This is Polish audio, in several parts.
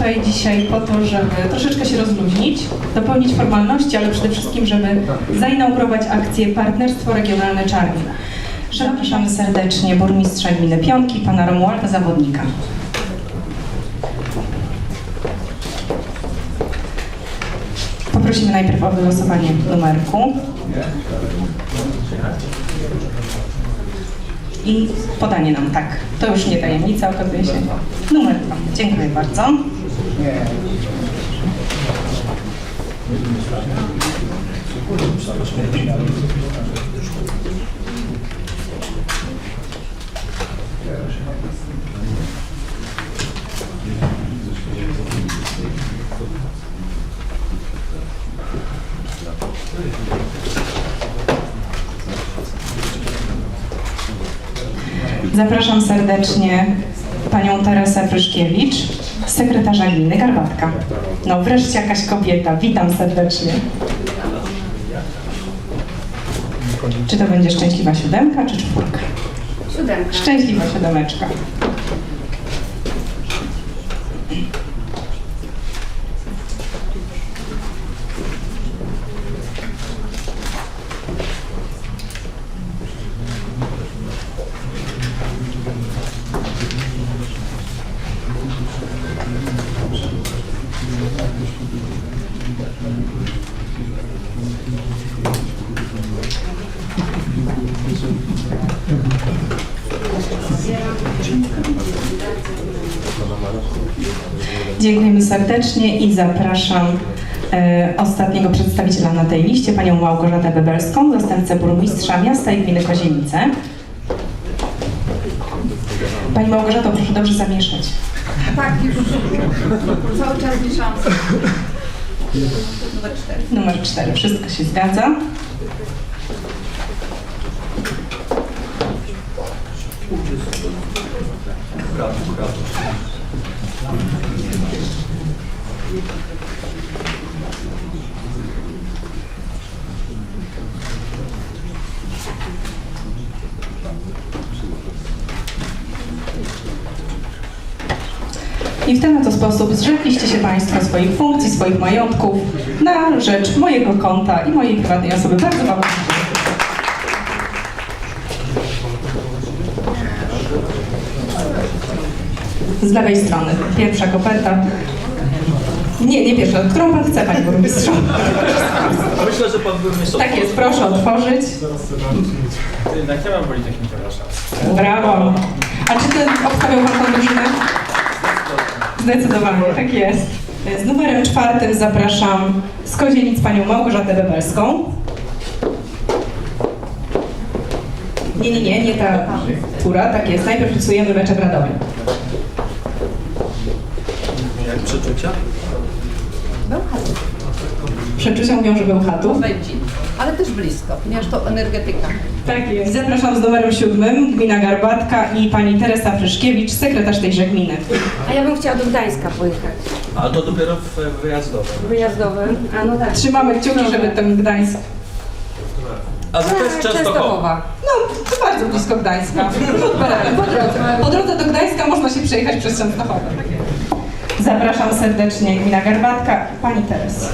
tutaj dzisiaj po to, żeby troszeczkę się rozluźnić, dopełnić formalności, ale przede wszystkim, żeby zainaugurować akcję Partnerstwo Regionalne Czarni. Zapraszamy serdecznie burmistrza gminy Pionki, pana Romualda Zawodnika. Poprosimy najpierw o wylosowanie numerku. I podanie nam, tak. To już nie tajemnica, okazuje się. Numer. Dziękuję bardzo. Zapraszam serdecznie panią Teresę Pryszkiewicz, sekretarza gminy Garbatka. No wreszcie jakaś kobieta. Witam serdecznie. Czy to będzie szczęśliwa siódemka, czy czwórka? Siódemka. Szczęśliwa siódemeczka. Dziękujemy serdecznie i zapraszam e, ostatniego przedstawiciela na tej liście, panią Małgorzatę Bebelską, zastępcę burmistrza miasta i gminy Kozienice. Pani Małgorzato, proszę dobrze zamieszać. Tak, już cały czas mieszam. Numer cztery. Numer 4, wszystko się zgadza. I w ten oto sposób zrzekliście się Państwo swoich funkcji, swoich majątków na rzecz mojego konta i mojej prywatnej osoby. Bardzo Wam dziękuję. Z lewej strony. Pierwsza koperta. Nie, nie pierwsza. Którą Pan chce, Panie Burmistrzu? Myślę, że pan burmistrz Tak jest, proszę otworzyć. Jednak ja mam Politechnikę Warszawską. Brawo. A czy ten obstawiał Pan tą drużynę? Zdecydowanie, tak jest. Z numerem czwartym zapraszam z Kozienic panią Małgorzatę Bebelską. Nie, nie, nie, nie ta tura, tak jest. Najpierw rysujemy mecze w Radomiu. Jak przeczucia? Bełchatów. Przeczucia mówią, że był chatów. Będzie. Ale też blisko, ponieważ to energetyka. Tak jest. Zapraszam z numerem siódmym, gmina Garbatka i pani Teresa Fryszkiewicz, sekretarz tejże gminy. A ja bym chciała do Gdańska pojechać. A to dopiero w wyjazdowym. Wyjazdowym. A no tak. Trzymamy kciuki, żeby ten Gdańsk... A wy też Częstochowa. No, to bardzo blisko Gdańska. Berelem. Po drodze. Po drodze do Gdańska można się przejechać przez Częstochowę. Zapraszam serdecznie gmina Garbatka, pani Teres.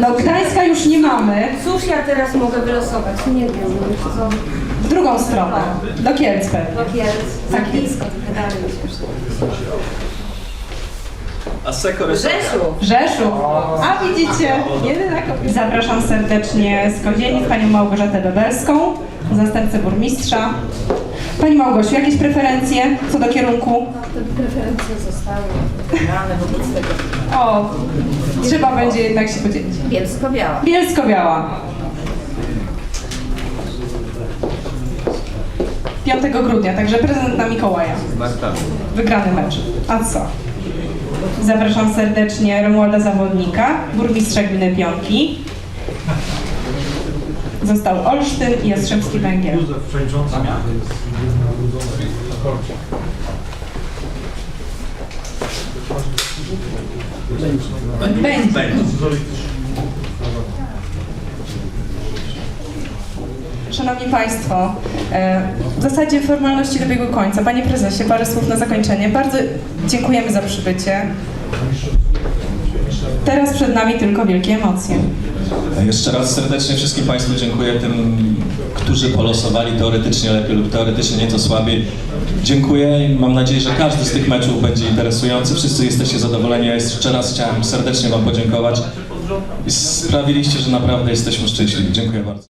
No Gdańska już nie mamy, Cóż ja teraz mogę wylosować? Nie wiem, no co. w drugą stronę, do Kielc pewnie. Do Kielc. Za Tak jest. blisko, trochę dalej myślę. A Sekor Rzeszów. Rzeszów. A widzicie. Zapraszam serdecznie z Kozienic panią Małgorzatę Bebelską, zastępcę burmistrza. Pani Małgosiu, jakieś preferencje co do kierunku? Te preferencje zostały dane wobec tego. O, trzeba będzie jednak się podzielić. Bielsko-Biała. Bielsko-Biała. 5 grudnia, także prezent na Mikołaja. Wygrany mecz. A co? Zapraszam serdecznie Romualda Zawodnika, burmistrza gminy Pionki. Został Olsztyn i Jastrzębski Węgiel. Będzie. Szanowni Państwo, e, w zasadzie formalności dobiegły końca. Panie Prezesie, parę słów na zakończenie. Bardzo dziękujemy za przybycie. Teraz przed nami tylko wielkie emocje. Jeszcze raz serdecznie wszystkim Państwu dziękuję, tym, którzy polosowali teoretycznie lepiej lub teoretycznie nieco słabiej. Dziękuję i mam nadzieję, że każdy z tych meczów będzie interesujący. Wszyscy jesteście zadowoleni. Ja jeszcze raz chciałem serdecznie Wam podziękować i sprawiliście, że naprawdę jesteśmy szczęśliwi. Dziękuję bardzo.